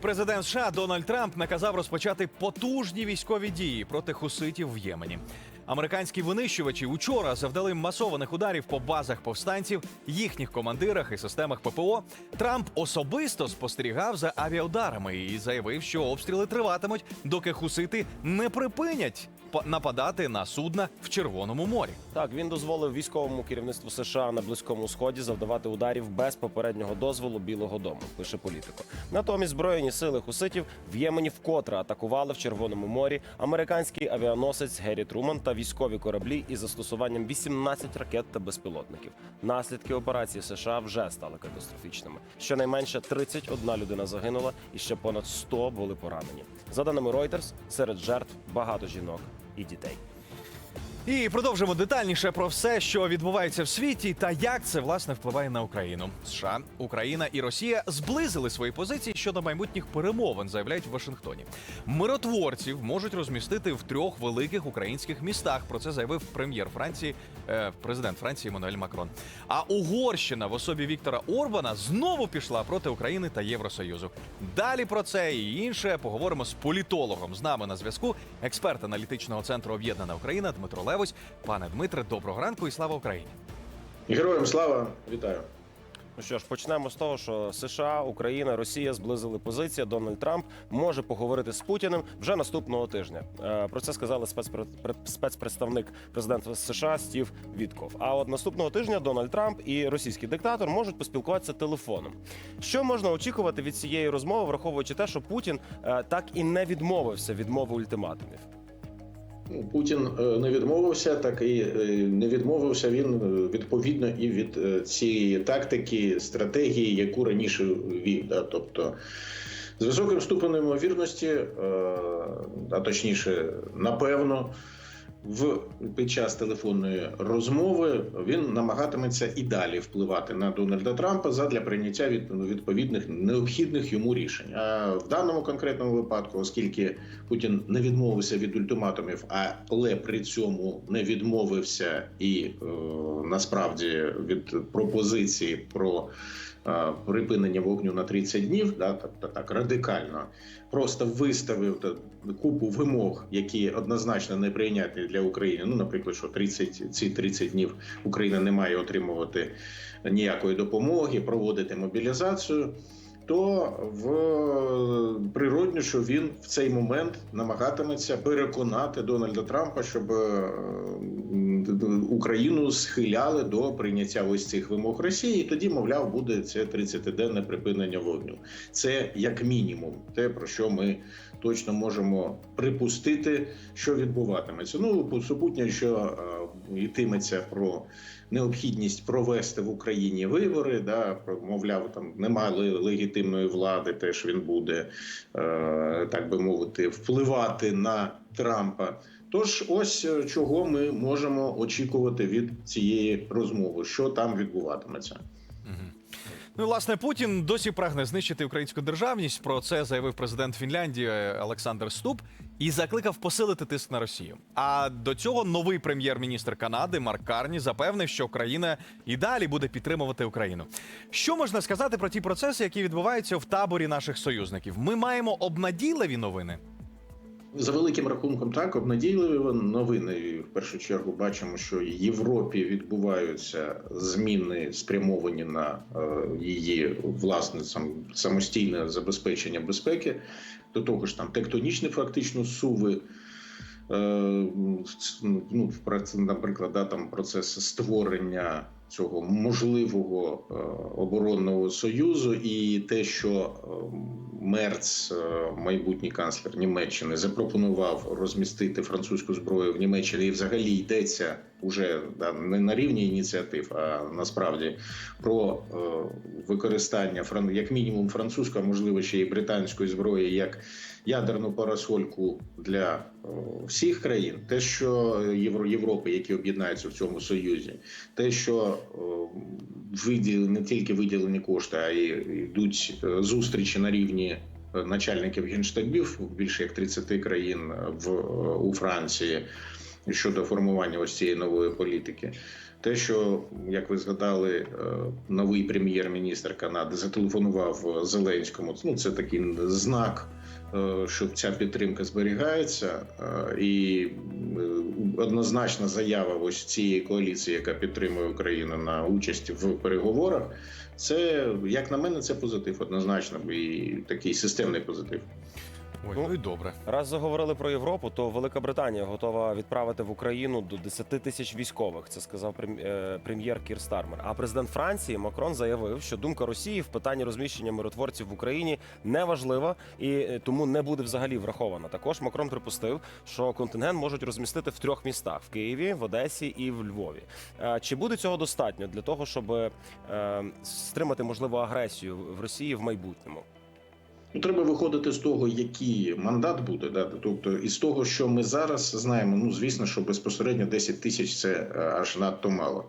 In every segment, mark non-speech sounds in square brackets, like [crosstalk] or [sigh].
Президент США Дональд Трамп наказав розпочати потужні військові дії проти хуситів в Ємені. Американські винищувачі учора завдали масованих ударів по базах повстанців, їхніх командирах і системах ППО. Трамп особисто спостерігав за авіаударами і заявив, що обстріли триватимуть, доки хусити не припинять нападати на судна в Червоному морі. Так, він дозволив військовому керівництву США на близькому сході завдавати ударів без попереднього дозволу Білого Дому. Пише політико. Натомість збройні сили хуситів в Ємені вкотре атакували в Червоному морі американський авіаносець Геррі Труман та військові кораблі із застосуванням 18 ракет та безпілотників. Наслідки операції США вже стали катастрофічними. Щонайменше 31 людина загинула, і ще понад 100 були поранені. За даними Reuters, серед жертв багато жінок і дітей. І продовжимо детальніше про все, що відбувається в світі, та як це власне впливає на Україну. США, Україна і Росія зблизили свої позиції щодо майбутніх перемовин, заявляють в Вашингтоні. Миротворців можуть розмістити в трьох великих українських містах. Про це заявив прем'єр Франції, е, президент Франції Еммануель Макрон. А Угорщина в особі Віктора Орбана знову пішла проти України та Євросоюзу. Далі про це і інше поговоримо з політологом. З нами на зв'язку експерт аналітичного центру Об'єднана Україна Дмитро Левось. Пане Дмитре, доброго ранку і слава Україні. Героям слава, вітаю. Ну що ж, почнемо з того, що США, Україна, Росія зблизили позиції. Дональд Трамп може поговорити з Путіним вже наступного тижня. Е, Про це сказали спецпре- спецпредставник президента США Стів Вітков. А от наступного тижня Дональд Трамп і російський диктатор можуть поспілкуватися телефоном. Що можна очікувати від цієї розмови, враховуючи те, що Путін е, так і не відмовився від мови ультиматумів. Ну, Путін е, не відмовився, так і е, не відмовився він е, відповідно і від цієї тактики, стратегії, яку раніше вів. Да? Тобто з високим ступенем ймовірності, а точніше, напевно, в під час телефонної розмови він намагатиметься і далі впливати на Дональда Трампа задля прийняття від, відповідних необхідних йому рішень. А в даному конкретному випадку, оскільки Путін не відмовився від ультиматумів, але при цьому не відмовився і е, насправді від пропозиції про припинення вогню на 30 днів, да, тобто так радикально, просто виставив купу вимог, які однозначно неприйнятні для України. Ну, наприклад, що 30, ці 30 днів Україна не має отримувати ніякої допомоги, проводити мобілізацію. То в природньо, що він в цей момент намагатиметься переконати Дональда Трампа, щоб Україну схиляли до прийняття ось цих вимог Росії. І тоді, мовляв, буде це 30-денне припинення вогню. Це як мінімум, те про що ми точно можемо припустити, що відбуватиметься. Ну супутньо, що е, йтиметься про необхідність провести в Україні вибори. Да, мовляв, там немає легітимної влади. Теж він буде е, так би мовити, впливати на Трампа. Тож, ось е, чого ми можемо очікувати від цієї розмови, що там відбуватиметься. Ну, власне, Путін досі прагне знищити українську державність. Про це заявив президент Фінляндії Олександр Ступ і закликав посилити тиск на Росію. А до цього новий прем'єр-міністр Канади Марк Карні запевнив, що країна і далі буде підтримувати Україну. Що можна сказати про ті процеси, які відбуваються в таборі наших союзників? Ми маємо обнадійливі новини. За великим рахунком, так обнадійливі новини. В першу чергу бачимо, що в Європі відбуваються зміни, спрямовані на е, її власне сам самостійне забезпечення безпеки. До того ж, там тектонічні фактично суви. Е, ну, наприклад, да, там процес створення цього можливого е, оборонного союзу, і те, що е, Мерц, е, майбутній канцлер Німеччини, запропонував розмістити французьку зброю в Німеччині, і взагалі йдеться уже да, не на рівні ініціатив, а насправді про е, використання як мінімум французької, а можливо ще й британської зброї як ядерну парасольку для е, всіх країн, те, що Євро Європи, які об'єднаються в цьому союзі, те, що е, виділені не тільки виділені кошти, а й йдуть е, зустрічі на рівні е, начальників генштабів більше як 30 країн в е, у Франції щодо формування ось цієї нової політики. те, що як ви згадали, е, новий прем'єр-міністр Канади зателефонував Зеленському. Ну це такий знак, е, що ця підтримка зберігається, Е, і е, однозначна заява ось цієї коаліції, яка підтримує Україну на участь в переговорах. Це як на мене, це позитив, однозначно, і такий системний позитив. Ой, ну і добре. Раз заговорили про Європу, то Велика Британія готова відправити в Україну до 10 тисяч військових. Це сказав е, прем'єр Кір Стармер. А президент Франції Макрон заявив, що думка Росії в питанні розміщення миротворців в Україні не важлива і е, тому не буде взагалі врахована. Також Макрон припустив, що контингент можуть розмістити в трьох містах: в Києві, в Одесі і в Львові. Е, Чи буде цього достатньо для того, щоб стримати можливу агресію в Росії в майбутньому? Ну, треба виходити з того, який мандат буде, да? тобто із того, що ми зараз знаємо. Ну звісно, що безпосередньо 10 тисяч це е, аж надто мало.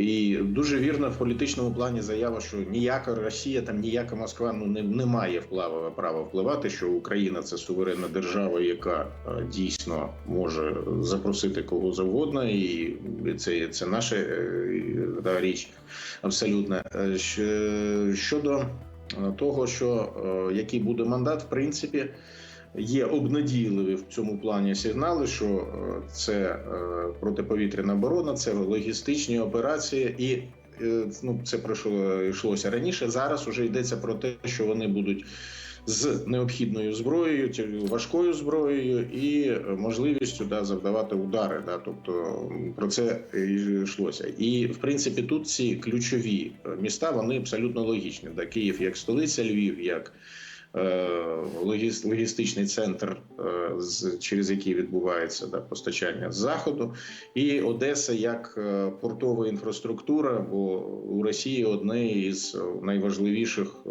І дуже вірна в політичному плані заява, що ніяка Росія, там ніяка Москва ну не, не має впливу, права впливати, що Україна це суверенна держава, яка е, дійсно може запросити кого завгодно, і це, це наша е, да, річ абсолютно. Е, Щодо е, того, що е, який буде мандат, в принципі, є обнадійливі в цьому плані сигнали, що е, це е, протиповітряна оборона, це логістичні операції, і е, ну це пройшло йшлося раніше. Зараз уже йдеться про те, що вони будуть. З необхідною зброєю, важкою зброєю і е, можливістю да, завдавати удари. Да, тобто про це йшлося. І в принципі тут ці ключові е, міста вони абсолютно логічні. Да, Київ як столиця, Львів як е, логістичний центр, е, через який відбувається да, постачання з заходу, і Одеса як е, портова інфраструктура, бо у Росії одне із е, найважливіших е,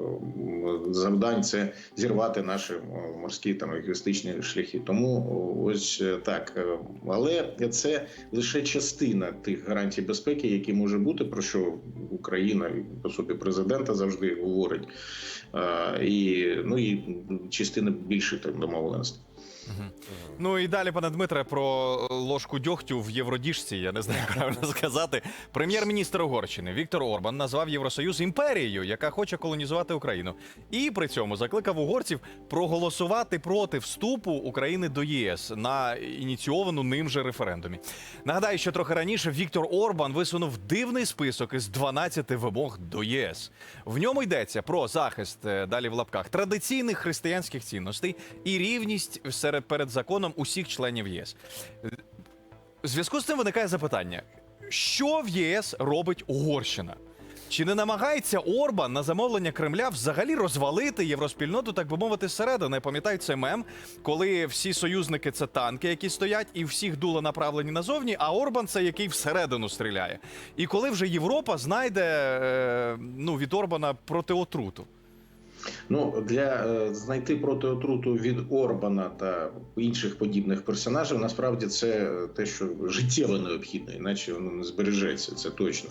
завдань це зірвати наші е, морські там логістичні шляхи. Тому ось е, так. Е, Але це лише частина тих гарантій безпеки, які може бути, про що Україна по собі президента завжди говорить. Е, І ну і частина більше там домовленостей. Ну і далі, пане Дмитре, про ложку дьогтю в євродіжці. Я не знаю, як правильно [laughs] сказати. Прем'єр-міністр Угорщини Віктор Орбан назвав Євросоюз імперією, яка хоче колонізувати Україну, і при цьому закликав угорців проголосувати проти вступу України до ЄС на ініційовану ним же референдумі. Нагадаю, що трохи раніше Віктор Орбан висунув дивний список із 12 вимог до єС. В ньому йдеться про захист е, далі в лапках традиційних християнських цінностей і рівність серед перед законом усіх членів ЄС. В зв'язку з цим виникає запитання: що в ЄС робить Угорщина? Чи не намагається Орбан на замовлення Кремля взагалі розвалити євроспільноту, так би мовити, зсередини? Пам'ятають це мем, коли всі союзники це танки, які стоять, і всіх дула направлені назовні, а Орбан це який всередину стріляє. І коли вже Європа знайде е, ну, від Орбана протиотруту. Ну для е, знайти протиотруту від Орбана та інших подібних персонажів, насправді це те, що життєво необхідно, іначе воно не збережеться, це точно.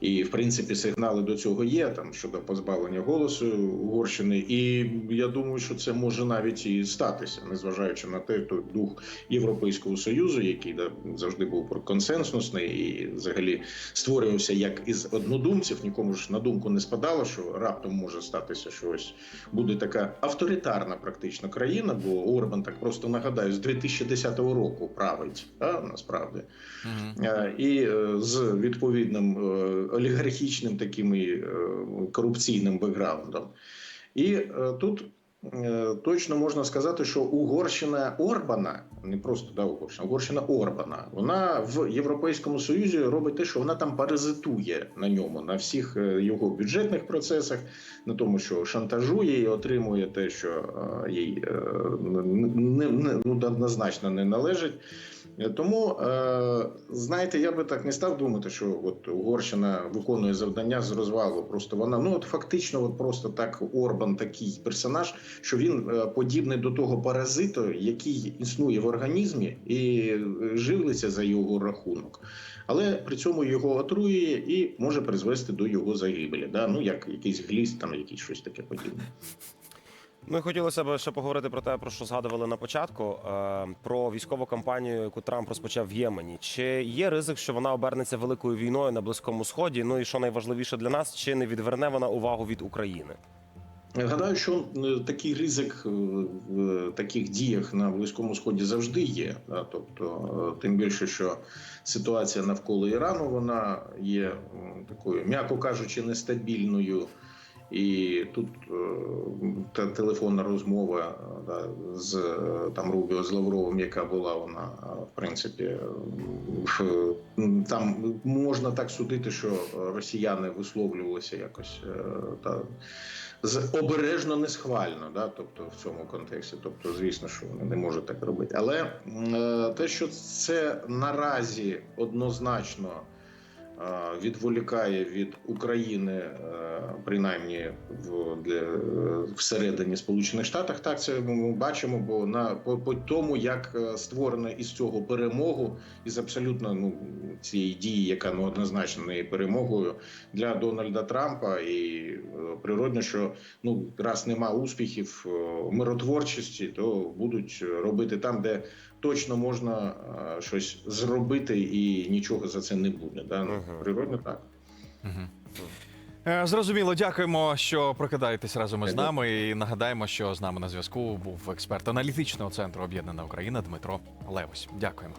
І в принципі сигнали до цього є там щодо позбавлення голосу Угорщини. І я думаю, що це може навіть і статися, незважаючи на те, той дух Європейського союзу, який да, завжди був консенсусний і взагалі створювався як із однодумців. Нікому ж на думку не спадало, що раптом може статися щось буде така авторитарна практично країна, бо Орбан так просто нагадаю, з 2010 року править а, насправді. Е, І е, з відповідним е, олігархічним таким і, корупційним бекграундом. І тут точно можна сказати, що Угорщина Орбана, не просто да, Угорщина, Угорщина Орбана, вона в Європейському Союзі робить те, що вона там паразитує на ньому, на всіх е, його бюджетних процесах, на тому, що шантажує і отримує те, що е, їй не, не, ну, однозначно не належить. Тому е, знаєте, я би так не став думати, що от Угорщина виконує завдання з розвалу. Просто вона ну от фактично, от просто так Орбан такий персонаж, що він подібний до того паразиту, який існує в організмі і е, за його рахунок, але при цьому його отруює і може призвести до його загибелі. Да? Ну як якийсь гліст, там якийсь щось таке подібне. Ну хотілося б ще поговорити про те, про що згадували на початку, е, про військову кампанію, яку Трамп розпочав в Ємені. Чи є ризик, що вона обернеться великою війною на близькому сході? Ну і що найважливіше для нас, чи не відверне вона увагу від України? Гадаю, що е, такий ризик е, в таких діях на близькому сході завжди є. Тобто, е, тим більше, що ситуація навколо Ірану вона є такою, м'яко кажучи, нестабільною. І тут е, та телефонна розмова е, да, з е, там Рубіо з Лавровим, яка була вона е, в принципі е, там можна так судити, що росіяни висловлювалися якось е, та з обережно не схвально, да, тобто в цьому контексті. Тобто, звісно, що вони не можуть так робити. Але е, те, що це наразі однозначно відволікає від України, е, принаймні в для е, всередині Сполучених Штатів, так це ми бачимо, бо на по, по тому, як е, створено із цього перемогу, із абсолютно ну цієї дії, яка ну однозначно не є перемогою для Дональда Трампа, і е, природно, що ну раз нема успіхів е, миротворчості, то будуть робити там, де точно можна е, щось зробити, і нічого за це не буде. Да? Ну. Природно так. Е, Зрозуміло, дякуємо, що прокидаєтесь разом із нами. І нагадаємо, що з нами на зв'язку був експерт аналітичного центру Об'єднана Україна Дмитро Левось. Дякуємо.